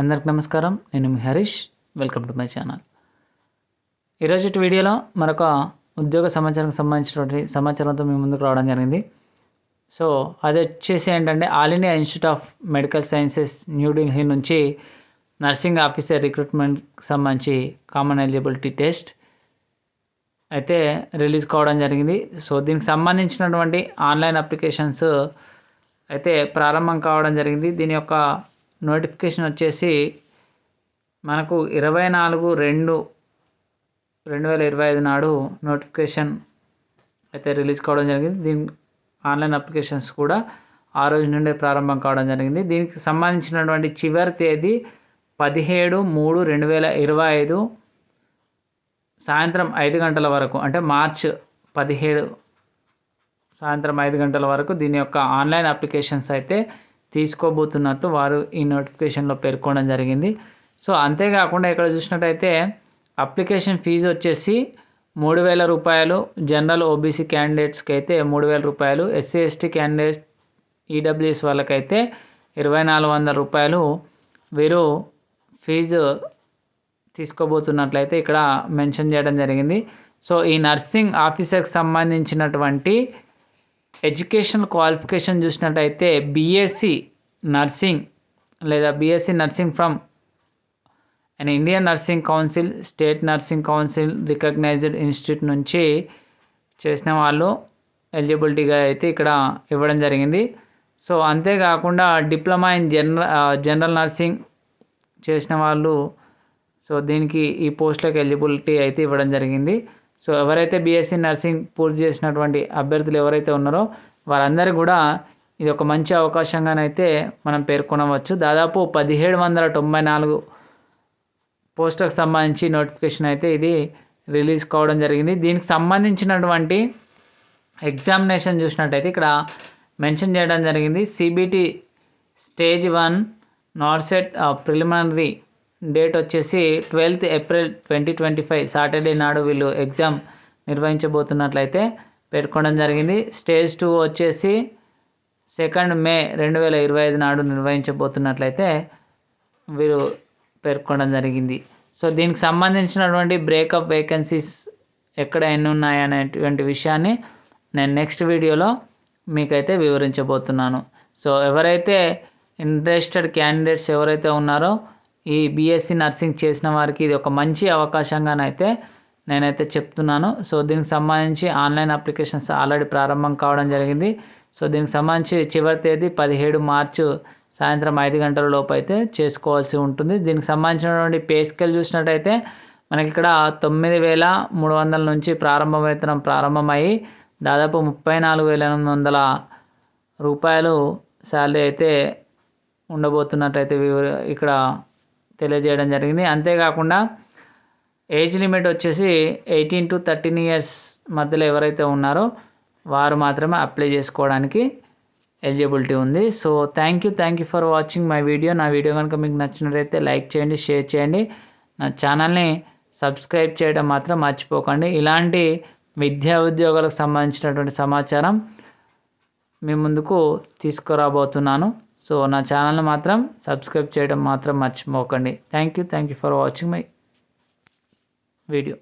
అందరికి నమస్కారం. నేను మీ Harish. Welcome to my channel ఈరోజు వీడియోలో మరొక ఉద్యోగ సమాచారానికి సంబంధించినటువంటి సమాచారంతో మీ ముందుకు రావడం జరిగింది. సో అది వచ్చేసి ఏంటంటే All India Institute of Medical Sciences New Delhi నుంచి నర్సింగ్ ఆఫీసర్ రిక్రూట్మెంట్కి సంబంధించి కామన్ ఎలిజిబిలిటీ టెస్ట్ అయితే రిలీజ్ కావడం జరిగింది. సో దీనికి సంబంధించినటువంటి ఆన్లైన్ అప్లికేషన్స్ అయితే ప్రారంభం కావడం జరిగింది. దీని యొక్క నోటిఫికేషన్ వచ్చేసి మనకు ఇరవై నాలుగు రెండు రెండు వేల ఇరవై ఐదు నాడు నోటిఫికేషన్ అయితే రిలీజ్ కావడం జరిగింది. దీని ఆన్లైన్ అప్లికేషన్స్ కూడా ఆ రోజు నుండే ప్రారంభం కావడం జరిగింది. దీనికి సంబంధించినటువంటి చివరి తేదీ పదిహేడు మూడు రెండు వేల ఇరవై ఐదు సాయంత్రం ఐదు గంటల వరకు అంటే మార్చ్ పదిహేడు సాయంత్రం ఐదు గంటల వరకు దీని యొక్క ఆన్లైన్ అప్లికేషన్స్ అయితే తీసుకోబోతున్నట్టు వారు ఈ నోటిఫికేషన్లో పేర్కొనడం జరిగింది. సో అంతేకాకుండా ఇక్కడ చూసినట్టయితే అప్లికేషన్ ఫీజు వచ్చేసి మూడు వేల రూపాయలు జనరల్ ఓబీసీ క్యాండిడేట్స్కి అయితే మూడు వేల రూపాయలు ఎస్సీ ఎస్టీ క్యాండిడేట్ ఈడబ్ల్యూఎస్ వాళ్ళకైతే ఇరవై నాలుగు వందల రూపాయలు వీరు ఫీజు తీసుకోబోతున్నట్లయితే ఇక్కడ మెన్షన్ చేయడం జరిగింది. సో ఈ నర్సింగ్ ఆఫీసర్కి సంబంధించినటువంటి ఎడ్యుకేషన్ క్వాలిఫికేషన్ చూసినట్టయితే బీఎస్సీ నర్సింగ్ లేదా BSc nursing from and Indian Nursing Council State Nursing Council recognised institute నుంచి చేసిన వాళ్ళు ఎలిజిబిలిటీగా అయితే ఇక్కడ ఇవ్వడం జరిగింది. సో అంతేకాకుండా diploma in general general nursing చేసిన వాళ్ళు సో దీనికి ఈ పోస్ట్లకు ఎలిజిబిలిటీ అయితే ఇవ్వడం జరిగింది. సో ఎవరైతే బీఎస్సీ నర్సింగ్ పూర్తి చేసినటువంటి అభ్యర్థులు ఎవరైతే ఉన్నారో వారందరూ కూడా ఇది ఒక మంచి అవకాశంగానైతే మనం పేర్కొనవచ్చు. దాదాపు పదిహేడు వందల తొంభై నాలుగు పోస్టులకు సంబంధించి నోటిఫికేషన్ అయితే ఇది రిలీజ్ కావడం జరిగింది. దీనికి సంబంధించినటువంటి ఎగ్జామినేషన్ చూసినట్టయితే ఇక్కడ మెన్షన్ చేయడం జరిగింది. CBT stage one NORCET preliminary date వచ్చేసి twelfth April twenty twenty five Saturday నాడు వీళ్ళు ఎగ్జామ్ నిర్వహించబోతున్నట్లయితే పెట్టుకోవడం జరిగింది. స్టేజ్ టూ వచ్చేసి సెకండ్ మే రెండు వేల ఇరవై ఐదు నాడు నిర్వహించబోతున్నట్లయితే వీరు పేర్కొనడం జరిగింది. సో దీనికి సంబంధించినటువంటి బ్రేకప్ వేకెన్సీస్ ఎక్కడ ఎన్ని ఉన్నాయనేటువంటి విషయాన్ని నేను నెక్స్ట్ వీడియోలో మీకైతే వివరించబోతున్నాను. సో ఎవరైతే ఇంట్రెస్టెడ్ క్యాండిడేట్స్ ఎవరైతే ఉన్నారో ఈ బీఎస్సీ నర్సింగ్ చేసిన వారికి ఇది ఒక మంచి అవకాశంగానైతే నేనైతే చెప్తున్నాను. సో దీనికి సంబంధించి ఆన్లైన్ అప్లికేషన్స్ ఆల్రెడీ ప్రారంభం కావడం జరిగింది. సో దీనికి సంబంధించి చివరి తేదీ పదిహేడు మార్చు సాయంత్రం ఐదు గంటల లోపు అయితే చేసుకోవాల్సి ఉంటుంది. దీనికి సంబంధించినటువంటి పే స్కేల్ చూసినట్టయితే మనకి ఇక్కడ తొమ్మిది వేల మూడు వందల నుంచి ప్రారంభ వేతనం ప్రారంభమయ్యి దాదాపు ముప్పై నాలుగు వేల ఎనిమిది వందల రూపాయలు శాలరీ అయితే ఉండబోతున్నట్టయితే ఇక్కడ తెలియజేయడం జరిగింది. అంతేకాకుండా ఏజ్ లిమిట్ వచ్చేసి ఎయిటీన్ టు థర్టీన్ ఇయర్స్ మధ్యలో ఎవరైతే ఉన్నారో వారు మాత్రమే అప్లై చేసుకోవడానికి ఎలిజిబిలిటీ ఉంది. So thank you thank you for watching my video. నా వీడియో కనుక మీకు నచ్చినట్లయితే లైక్ చేయండి షేర్ చేయండి. నా ఛానల్ని సబ్స్క్రైబ్ చేయడం మాత్రం మర్చిపోకండి. ఇలాంటి విద్యా ఉద్యోగాలకు సంబంధించినటువంటి సమాచారం మీ ముందుకు తీసుకురాబోతున్నాను. సో నా ఛానల్ని మాత్రం సబ్స్క్రైబ్ చేయడం మాత్రం మర్చిపోకండి. Thank you thank you for watching my video